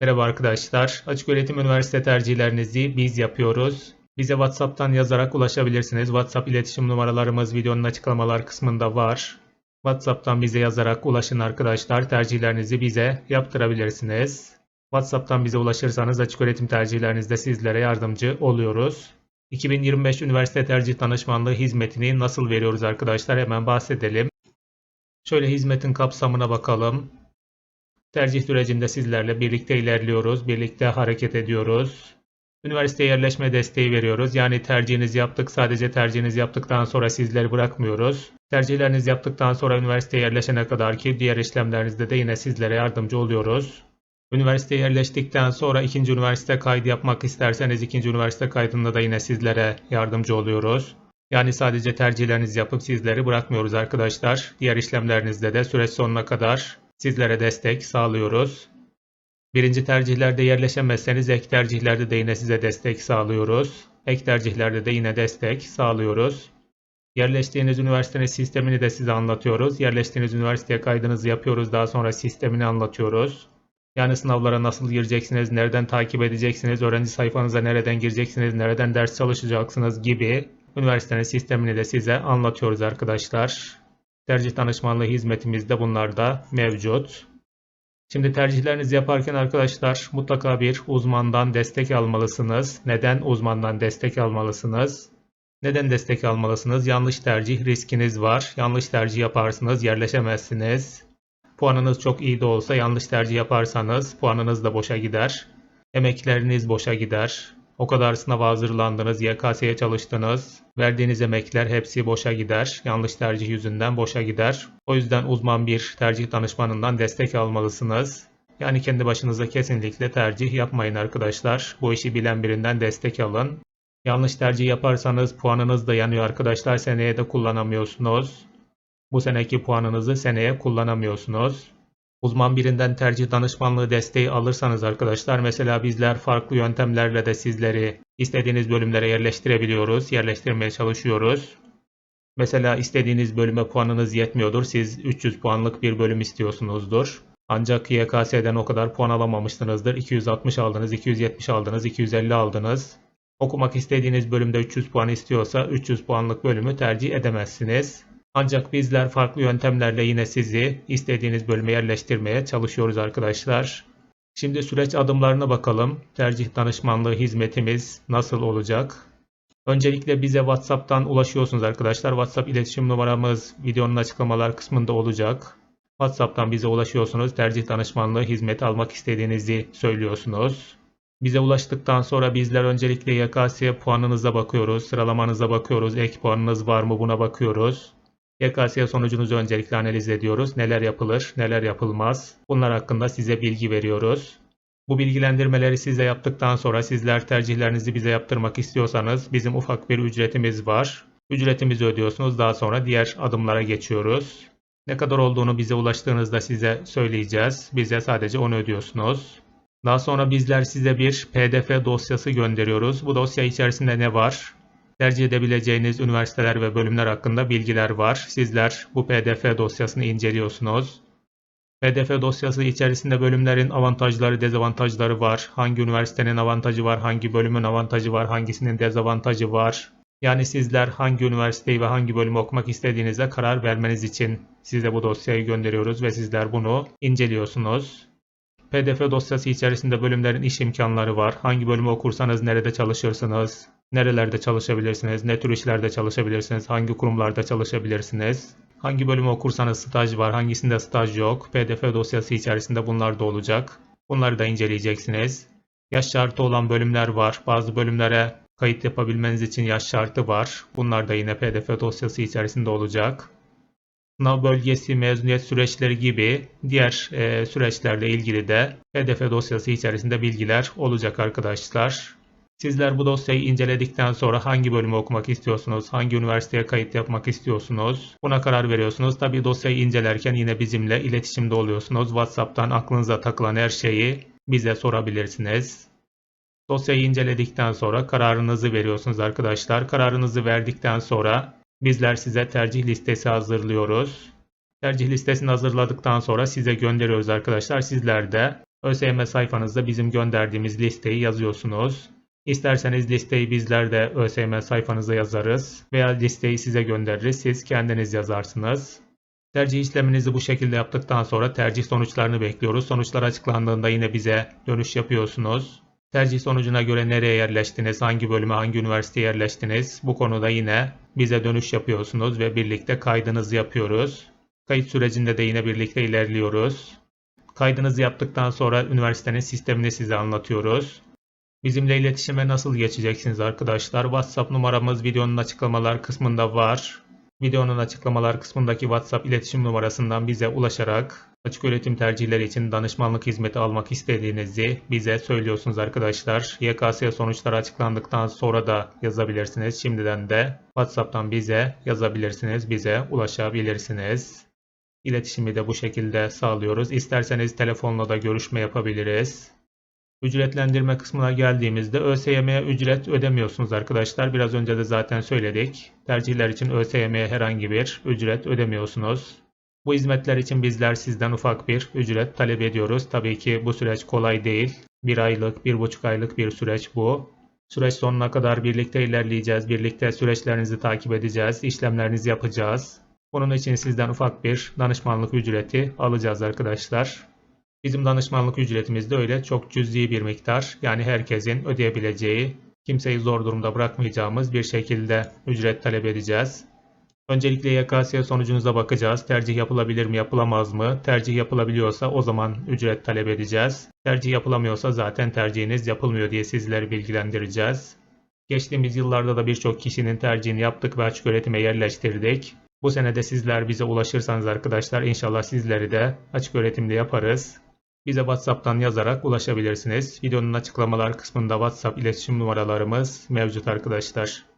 Merhaba arkadaşlar. Açık öğretim üniversite tercihlerinizi biz yapıyoruz. Bize WhatsApp'tan yazarak ulaşabilirsiniz. WhatsApp iletişim numaralarımız videonun açıklamalar kısmında var. WhatsApp'tan bize yazarak ulaşın arkadaşlar. Tercihlerinizi bize yaptırabilirsiniz. WhatsApp'tan bize ulaşırsanız açık öğretim tercihlerinizde sizlere yardımcı oluyoruz. 2025 üniversite tercih danışmanlığı hizmetini nasıl veriyoruz arkadaşlar hemen bahsedelim. Şöyle hizmetin kapsamına bakalım. Tercih sürecinde sizlerle birlikte ilerliyoruz, birlikte hareket ediyoruz. Üniversiteye yerleşme desteği veriyoruz. Yani tercihinizi yaptık, sadece tercihinizi yaptıktan sonra sizleri bırakmıyoruz. Tercihlerinizi yaptıktan sonra üniversiteye yerleşene kadar ki diğer işlemlerinizde de yine sizlere yardımcı oluyoruz. Üniversiteye yerleştikten sonra ikinci üniversite kaydı yapmak isterseniz ikinci üniversite kaydında da yine sizlere yardımcı oluyoruz. Yani sadece tercihlerinizi yapıp sizleri bırakmıyoruz arkadaşlar. Diğer işlemlerinizde de süreç sonuna kadar sizlere destek sağlıyoruz. Birinci tercihlerde yerleşemezseniz ek tercihlerde de yine size destek sağlıyoruz. Ek tercihlerde de yine destek sağlıyoruz. Yerleştiğiniz üniversitenin sistemini de size anlatıyoruz. Yerleştiğiniz üniversiteye kaydınızı yapıyoruz. Daha sonra sistemini anlatıyoruz. Yani sınavlara nasıl gireceksiniz, nereden takip edeceksiniz, öğrenci sayfanıza nereden gireceksiniz, nereden ders çalışacaksınız gibi üniversitenin sistemini de size anlatıyoruz arkadaşlar. Tercih danışmanlığı hizmetimiz de bunlarda mevcut. Şimdi tercihlerinizi yaparken arkadaşlar mutlaka bir uzmandan destek almalısınız. Neden uzmandan destek almalısınız? Neden destek almalısınız? Yanlış tercih riskiniz var. Yanlış tercih yaparsınız, yerleşemezsiniz. Puanınız çok iyi de olsa yanlış tercih yaparsanız puanınız da boşa gider. Emekleriniz boşa gider. O kadar sınava hazırlandınız, YKS'ye çalıştınız. Verdiğiniz emekler hepsi boşa gider. Yanlış tercih yüzünden boşa gider. O yüzden uzman bir tercih danışmanından destek almalısınız. Yani kendi başınıza kesinlikle tercih yapmayın arkadaşlar. Bu işi bilen birinden destek alın. Yanlış tercih yaparsanız puanınız da yanıyor arkadaşlar. Seneye de kullanamıyorsunuz. Bu seneki puanınızı seneye kullanamıyorsunuz. Uzman birinden tercih danışmanlığı desteği alırsanız arkadaşlar mesela bizler farklı yöntemlerle de sizleri istediğiniz bölümlere yerleştirebiliyoruz, yerleştirmeye çalışıyoruz. Mesela istediğiniz bölüme puanınız yetmiyordur. Siz 300 puanlık bir bölüm istiyorsunuzdur. Ancak YKS'den o kadar puan alamamışsınızdır. 260 aldınız, 270 aldınız, 250 aldınız. Okumak istediğiniz bölümde 300 puan istiyorsa 300 puanlık bölümü tercih edemezsiniz. Ancak bizler farklı yöntemlerle yine sizi istediğiniz bölüme yerleştirmeye çalışıyoruz arkadaşlar. Şimdi süreç adımlarına bakalım. Tercih danışmanlığı hizmetimiz nasıl olacak? Öncelikle bize WhatsApp'tan ulaşıyorsunuz arkadaşlar. WhatsApp iletişim numaramız videonun açıklamalar kısmında olacak. WhatsApp'tan bize ulaşıyorsunuz. Tercih danışmanlığı hizmeti almak istediğinizi söylüyorsunuz. Bize ulaştıktan sonra bizler öncelikle YKS puanınıza bakıyoruz, sıralamanıza bakıyoruz, ek puanınız var mı buna bakıyoruz. YKS sonucunuzu öncelikle analiz ediyoruz. Neler yapılır, neler yapılmaz. Bunlar hakkında size bilgi veriyoruz. Bu bilgilendirmeleri size yaptıktan sonra sizler tercihlerinizi bize yaptırmak istiyorsanız bizim ufak bir ücretimiz var. Ücretimizi ödüyorsunuz. Daha sonra diğer adımlara geçiyoruz. Ne kadar olduğunu bize ulaştığınızda size söyleyeceğiz. Bize sadece onu ödüyorsunuz. Daha sonra bizler size bir PDF dosyası gönderiyoruz. Bu dosya içerisinde ne var? Tercih edebileceğiniz üniversiteler ve bölümler hakkında bilgiler var. Sizler bu PDF dosyasını inceliyorsunuz. PDF dosyası içerisinde bölümlerin avantajları, dezavantajları var. Hangi üniversitenin avantajı var, hangi bölümün avantajı var, hangisinin dezavantajı var. Yani sizler hangi üniversiteyi ve hangi bölümü okumak istediğinizde karar vermeniz için size bu dosyayı gönderiyoruz ve sizler bunu inceliyorsunuz. PDF dosyası içerisinde bölümlerin iş imkanları var. Hangi bölümü okursanız nerede çalışırsınız, Nerelerde çalışabilirsiniz? Ne tür işlerde çalışabilirsiniz? Hangi kurumlarda çalışabilirsiniz? Hangi bölümü okursanız staj var, hangisinde staj yok? PDF dosyası içerisinde bunlar da olacak. Bunları da inceleyeceksiniz. Yaş şartı olan bölümler var. Bazı bölümlere kayıt yapabilmeniz için yaş şartı var. Bunlar da yine PDF dosyası içerisinde olacak. Sınav bölgesi, mezuniyet süreçleri gibi diğer e, süreçlerle ilgili de PDF dosyası içerisinde bilgiler olacak arkadaşlar. Sizler bu dosyayı inceledikten sonra hangi bölümü okumak istiyorsunuz, hangi üniversiteye kayıt yapmak istiyorsunuz buna karar veriyorsunuz. Tabi dosyayı incelerken yine bizimle iletişimde oluyorsunuz. WhatsApp'tan aklınıza takılan her şeyi bize sorabilirsiniz. Dosyayı inceledikten sonra kararınızı veriyorsunuz arkadaşlar. Kararınızı verdikten sonra bizler size tercih listesi hazırlıyoruz. Tercih listesini hazırladıktan sonra size gönderiyoruz arkadaşlar. Sizler de ÖSYM sayfanızda bizim gönderdiğimiz listeyi yazıyorsunuz. İsterseniz listeyi bizler de ÖSYM sayfanıza yazarız veya listeyi size göndeririz. Siz kendiniz yazarsınız. Tercih işleminizi bu şekilde yaptıktan sonra tercih sonuçlarını bekliyoruz. Sonuçlar açıklandığında yine bize dönüş yapıyorsunuz. Tercih sonucuna göre nereye yerleştiniz, hangi bölüme, hangi üniversiteye yerleştiniz bu konuda yine bize dönüş yapıyorsunuz ve birlikte kaydınızı yapıyoruz. Kayıt sürecinde de yine birlikte ilerliyoruz. Kaydınızı yaptıktan sonra üniversitenin sistemini size anlatıyoruz. Bizimle iletişime nasıl geçeceksiniz arkadaşlar? WhatsApp numaramız videonun açıklamalar kısmında var. Videonun açıklamalar kısmındaki WhatsApp iletişim numarasından bize ulaşarak açık öğretim tercihleri için danışmanlık hizmeti almak istediğinizi bize söylüyorsunuz arkadaşlar. YKS sonuçları açıklandıktan sonra da yazabilirsiniz. Şimdiden de WhatsApp'tan bize yazabilirsiniz, bize ulaşabilirsiniz. İletişimi de bu şekilde sağlıyoruz. İsterseniz telefonla da görüşme yapabiliriz. Ücretlendirme kısmına geldiğimizde ÖSYM'ye ücret ödemiyorsunuz arkadaşlar. Biraz önce de zaten söyledik. Tercihler için ÖSYM'ye herhangi bir ücret ödemiyorsunuz. Bu hizmetler için bizler sizden ufak bir ücret talep ediyoruz. Tabii ki bu süreç kolay değil. Bir aylık, bir buçuk aylık bir süreç bu. Süreç sonuna kadar birlikte ilerleyeceğiz. Birlikte süreçlerinizi takip edeceğiz. işlemlerinizi yapacağız. Bunun için sizden ufak bir danışmanlık ücreti alacağız arkadaşlar. Bizim danışmanlık ücretimiz de öyle çok cüzi bir miktar. Yani herkesin ödeyebileceği, kimseyi zor durumda bırakmayacağımız bir şekilde ücret talep edeceğiz. Öncelikle YKS sonucunuza bakacağız. Tercih yapılabilir mi, yapılamaz mı? Tercih yapılabiliyorsa o zaman ücret talep edeceğiz. Tercih yapılamıyorsa zaten tercihiniz yapılmıyor diye sizleri bilgilendireceğiz. Geçtiğimiz yıllarda da birçok kişinin tercihini yaptık ve açık öğretime yerleştirdik. Bu sene de sizler bize ulaşırsanız arkadaşlar inşallah sizleri de açık öğretimde yaparız. Bize WhatsApp'tan yazarak ulaşabilirsiniz. Videonun açıklamalar kısmında WhatsApp iletişim numaralarımız mevcut arkadaşlar.